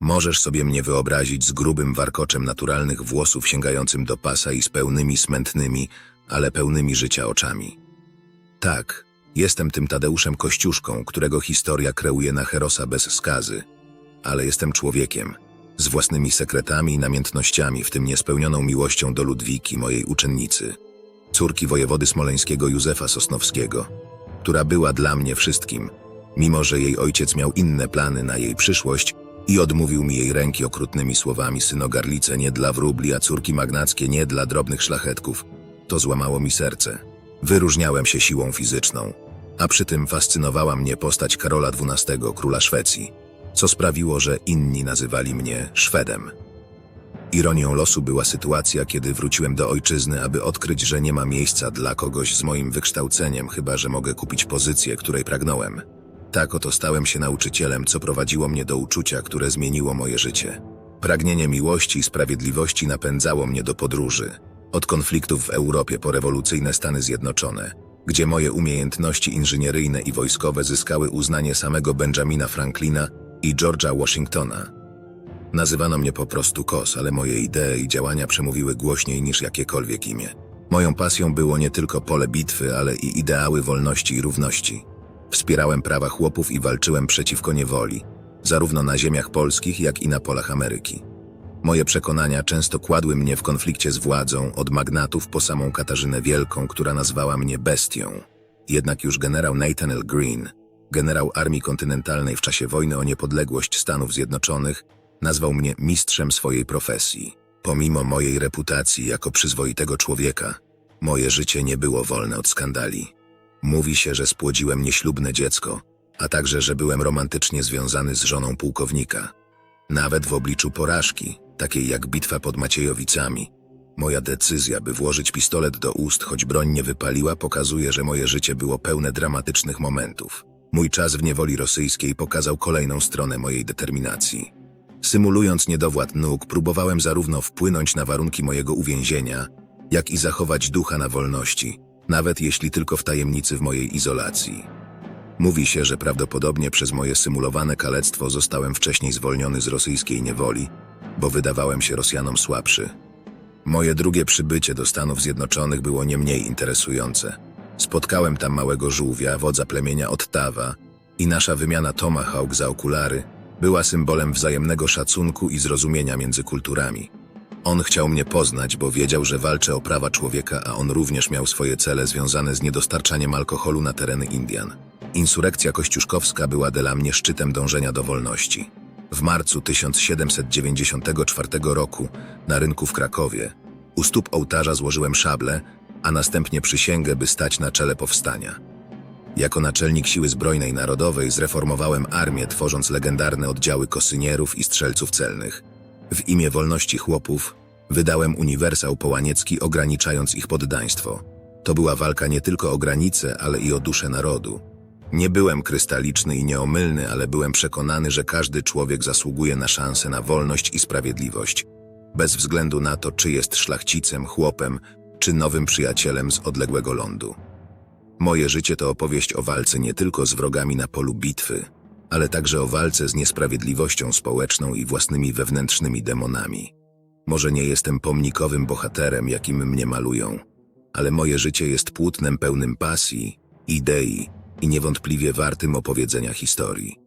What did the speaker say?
Możesz sobie mnie wyobrazić z grubym warkoczem naturalnych włosów sięgającym do pasa i z pełnymi smętnymi, ale pełnymi życia oczami. Tak, jestem tym Tadeuszem Kościuszką, którego historia kreuje na herosa bez skazy. Ale jestem człowiekiem, z własnymi sekretami i namiętnościami, w tym niespełnioną miłością do Ludwiki, mojej uczennicy, córki wojewody smoleńskiego Józefa Sosnowskiego, która była dla mnie wszystkim, mimo że jej ojciec miał inne plany na jej przyszłość i odmówił mi jej ręki okrutnymi słowami synogarlice nie dla wróbli, a córki magnackie nie dla drobnych szlachetków. To złamało mi serce. Wyróżniałem się siłą fizyczną, a przy tym fascynowała mnie postać Karola XII, króla Szwecji, co sprawiło, że inni nazywali mnie Szwedem. Ironią losu była sytuacja, kiedy wróciłem do ojczyzny, aby odkryć, że nie ma miejsca dla kogoś z moim wykształceniem, chyba że mogę kupić pozycję, której pragnąłem. Tak oto stałem się nauczycielem, co prowadziło mnie do uczucia, które zmieniło moje życie. Pragnienie miłości i sprawiedliwości napędzało mnie do podróży. Od konfliktów w Europie po rewolucyjne Stany Zjednoczone, gdzie moje umiejętności inżynieryjne i wojskowe zyskały uznanie samego Benjamina Franklina i George'a Washingtona. Nazywano mnie po prostu Kos, ale moje idee i działania przemówiły głośniej niż jakiekolwiek imię. Moją pasją było nie tylko pole bitwy, ale i ideały wolności i równości. Wspierałem prawa chłopów i walczyłem przeciwko niewoli, zarówno na ziemiach polskich, jak i na polach Ameryki. Moje przekonania często kładły mnie w konflikcie z władzą, od magnatów po samą Katarzynę Wielką, która nazwała mnie bestią. Jednak już generał Nathan L. Green, generał Armii Kontynentalnej w czasie wojny o niepodległość Stanów Zjednoczonych, nazwał mnie mistrzem swojej profesji. Pomimo mojej reputacji jako przyzwoitego człowieka, moje życie nie było wolne od skandali. Mówi się, że spłodziłem nieślubne dziecko, a także, że byłem romantycznie związany z żoną pułkownika. Nawet w obliczu porażki, takiej jak bitwa pod Maciejowicami, moja decyzja, by włożyć pistolet do ust, choć broń nie wypaliła, pokazuje, że moje życie było pełne dramatycznych momentów. Mój czas w niewoli rosyjskiej pokazał kolejną stronę mojej determinacji. Symulując niedowład nóg, próbowałem zarówno wpłynąć na warunki mojego uwięzienia, jak i zachować ducha na wolności, nawet jeśli tylko w tajemnicy w mojej izolacji. Mówi się, że prawdopodobnie przez moje symulowane kalectwo zostałem wcześniej zwolniony z rosyjskiej niewoli, bo wydawałem się Rosjanom słabszy. Moje drugie przybycie do Stanów Zjednoczonych było nie mniej interesujące. Spotkałem tam małego żółwia, wodza plemienia Ottawa i nasza wymiana Tomahawk za okulary była symbolem wzajemnego szacunku i zrozumienia między kulturami. On chciał mnie poznać, bo wiedział, że walczę o prawa człowieka, a on również miał swoje cele związane z niedostarczaniem alkoholu na tereny Indian. Insurekcja kościuszkowska była dla mnie szczytem dążenia do wolności. W marcu 1794 roku na rynku w Krakowie u stóp ołtarza złożyłem szablę, a następnie przysięgę, by stać na czele powstania. Jako naczelnik Siły Zbrojnej Narodowej zreformowałem armię, tworząc legendarne oddziały kosynierów i strzelców celnych. W imię wolności chłopów wydałem uniwersał połaniecki, ograniczając ich poddaństwo. To była walka nie tylko o granice, ale i o duszę narodu. Nie byłem krystaliczny i nieomylny, ale byłem przekonany, że każdy człowiek zasługuje na szansę na wolność i sprawiedliwość, bez względu na to, czy jest szlachcicem, chłopem, czy nowym przyjacielem z odległego lądu. Moje życie to opowieść o walce nie tylko z wrogami na polu bitwy, ale także o walce z niesprawiedliwością społeczną i własnymi wewnętrznymi demonami. Może nie jestem pomnikowym bohaterem, jakim mnie malują, ale moje życie jest płótnem pełnym pasji, idei i niewątpliwie wartym opowiedzenia historii.